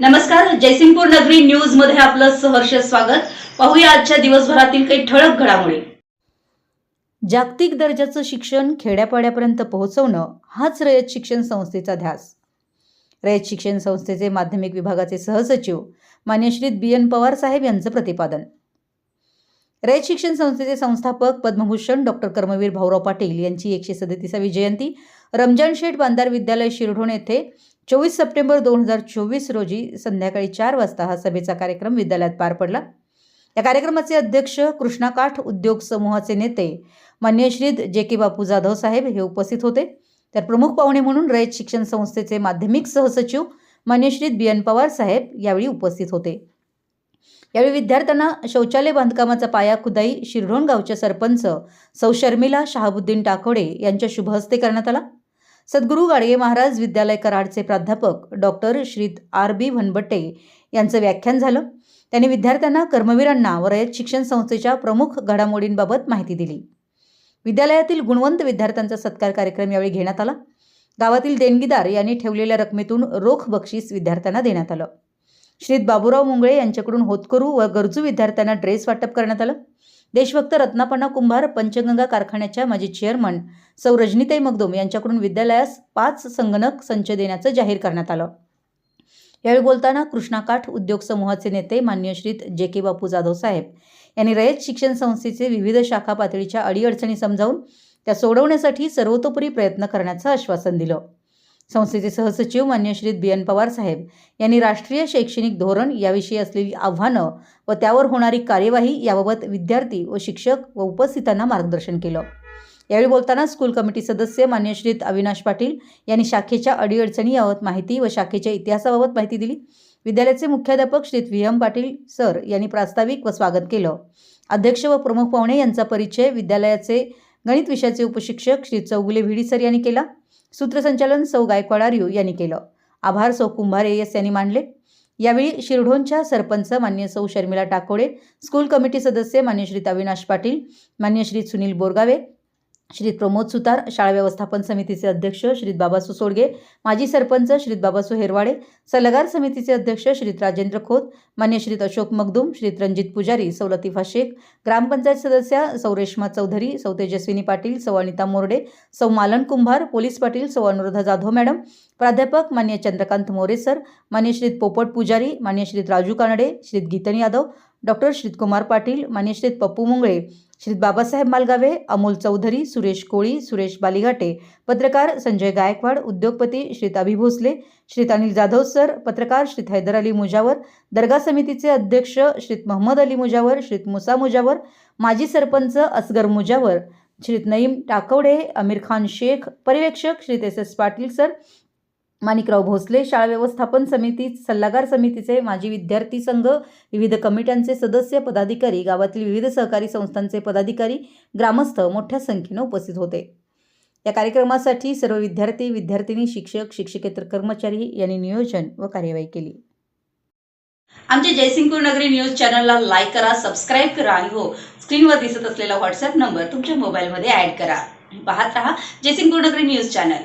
नमस्कार जयसिंगपूर नगरी न्यूजमध्ये आपलं सहर्ष स्वागत. पाहूया आजच्या दिवसभरातील काही ठळक घडामोडी. जागतिक दर्जाचं शिक्षण खेड्यापाड्यापर्यंत पोहोचवणं हाच रयत शिक्षण संस्थेचा ध्यास. रयत शिक्षण संस्थेचे माध्यमिक विभागाचे सहसचिव मान्य श्री बी एन पवार साहेब यांचं प्रतिपादन. रयत शिक्षण संस्थेचे संस्थापक पद्मभूषण डॉक्टर कर्मवीर भाऊराव पाटील यांची एकशे सदतीसावी जयंती. रमजान शेठ बांधार विद्यालय शिरढोण येथे चोवीस सप्टेंबर दोन हजार चोवीस रोजी संध्याकाळी चार वाजता हा सभेचा कार्यक्रम विद्यालयात पार पडला. या कार्यक्रमाचे अध्यक्ष कृष्णाकाठ उद्योग समूहाचे नेते मान्यश्रीत जे के बापू जाधव साहेब हे उपस्थित होते. तर प्रमुख पाहुणे म्हणून रयत शिक्षण संस्थेचे माध्यमिक सहसचिव मान्यश्रीत बी एन पवार साहेब यावेळी उपस्थित होते. यावेळी विद्यार्थ्यांना शौचालय बांधकामाचा पाया खुदाई शिरढोण गावच्या सरपंच सौ शर्मिला शहाबुद्दीन टाकोडे यांच्या शुभहस्ते करण्यात आला. सद्गुरू गाडगे महाराज विद्यालय कराडचे प्राध्यापक doctor Shri R B Bhanbatte यांचं व्याख्यान झालं. त्यांनी विद्यार्थ्यांना कर्मवीरांना व रयत शिक्षण संस्थेच्या प्रमुख घडामोडींबाबत माहिती दिली. विद्यालयातील गुणवंत विद्यार्थ्यांचा सत्कार कार्यक्रम यावेळी घेण्यात आला. गावातील देणगीदार यांनी ठेवलेल्या रकमेतून रोख बक्षीस विद्यार्थ्यांना देण्यात आलं. श्रीत बाबूराव मुंगळे यांच्याकडून होतकरू व गरजू विद्यार्थ्यांना ड्रेस वाटप करण्यात आलं. देशभक्त रत्नापण्णा कुंभार पंचगंगा कारखान्याच्या माजी चेअरमन सौ रजनीताई मगदोम यांच्याकडून विद्यालयास पाच संगणक संच देण्याचं जाहीर करण्यात आलं. यावेळी बोलताना कृष्णाकाठ उद्योग समूहाचे नेते मान्य श्रीत जे के बापू जाधव साहेब यांनी रयत शिक्षण संस्थेचे विविध शाखा पातळीच्या अडीअडचणी समजावून त्या सोडवण्यासाठी सर्वतोपरी प्रयत्न करण्याचं आश्वासन दिलं. संस्थेचे सहसचिव मान्य श्री बी एन पवार साहेब यांनी राष्ट्रीय शैक्षणिक धोरण याविषयी असलेली आव्हानं व त्यावर होणारी कार्यवाही याबाबत विद्यार्थी व शिक्षक व उपस्थितांना मार्गदर्शन केलं. यावेळी बोलताना स्कूल कमिटी सदस्य मान्यश्रीत अविनाश पाटील यांनी शाखेच्या अडीअडचणी याबाबत माहिती व शाखेच्या इतिहासाबाबत माहिती दिली. विद्यालयाचे मुख्याध्यापक श्रीत व्ही एम पाटील सर यांनी प्रास्ताविक व स्वागत केलं. अध्यक्ष व प्रमुख पाहुणे यांचा परिचय विद्यालयाचे गणित विषयाचे उपशिक्षक श्री चौगुले भिडी सर यांनी केला. सूत्रसंचालन सौ गायकवाड आर्यू यांनी केलं. आभार सौ कुंभारे यस यांनी मांडले. यावेळी शिरढोणच्या सरपंच मान्य सौ शर्मिला टाकोडे स्कूल कमिटी सदस्य मान्य श्री अविनाश पाटील मान्य श्री सुनील बोरगावे श्री प्रमोद सुतार शाळा व्यवस्थापन समितीचे अध्यक्ष श्री बाबासू सोडगे माजी सरपंच श्री बाबासू हेरवाडे सल्लागार समितीचे अध्यक्ष श्रीत राजेंद्र खोत मान्य श्रीत अशोक मगदूम श्रीत रणजित पुजारी सौलतिफा शेख ग्रामपंचायत सदस्या सौ रेश्मा चौधरी सौ तेजस्विनी पाटील सौ अनिता मोरडे सौ मालन कुंभार पोलीस पाटील सौ अनुराधा जाधव मॅडम प्राध्यापक मान्य चंद्रकांत मोरे सर मान्य श्रीत पोपट पुजारी मान्य श्रीत राजू कानडे श्रीत गीतन यादव डॉक्टर श्रीतकुमार पाटील मान्य श्रीत पप्पू मुंगळे श्रीत बाबासाहेब मालगावे अमोल चौधरी सुरेश कोळी सुरेश बालिघाटे पत्रकार संजय गायकवाड उद्योगपती श्रीत अभि भोसले श्रीत अनिल जाधव सर पत्रकार श्रीत हैदर अली मुजावर दर्गा समितीचे अध्यक्ष श्रीत महम्मद अली मुजावर श्रीत मुसा मुजावर माजी सरपंच असगर मुजावर श्रीत नईम टाकवडे अमीर खान शेख पर्यवेक्षक श्रीत S S Patil sir Manikrao Bhosale शाळा व्यवस्थापन समिती सल्लागार समितीचे माजी विद्यार्थी संघ विविध कमिट्यांचे सदस्य पदाधिकारी गावातील विविध सहकारी संस्थांचे पदाधिकारी ग्रामस्थ मोठ्या संख्येनं उपस्थित होते. या कार्यक्रमासाठी सर्व विद्यार्थी विद्यार्थिनी शिक्षक शिक्षकेतर कर्मचारी यांनी नियोजन व कार्यवाही केली. आमच्या जयसिंगपूर नगरी न्यूज चॅनलला लाईक करा सबस्क्राईब करा आणि हो स्क्रीनवर दिसत असलेला व्हॉट्सअप नंबर तुमच्या मोबाईलमध्ये ॲड करा. पाहत रहा जयसिंगपूर नगरी न्यूज चॅनल.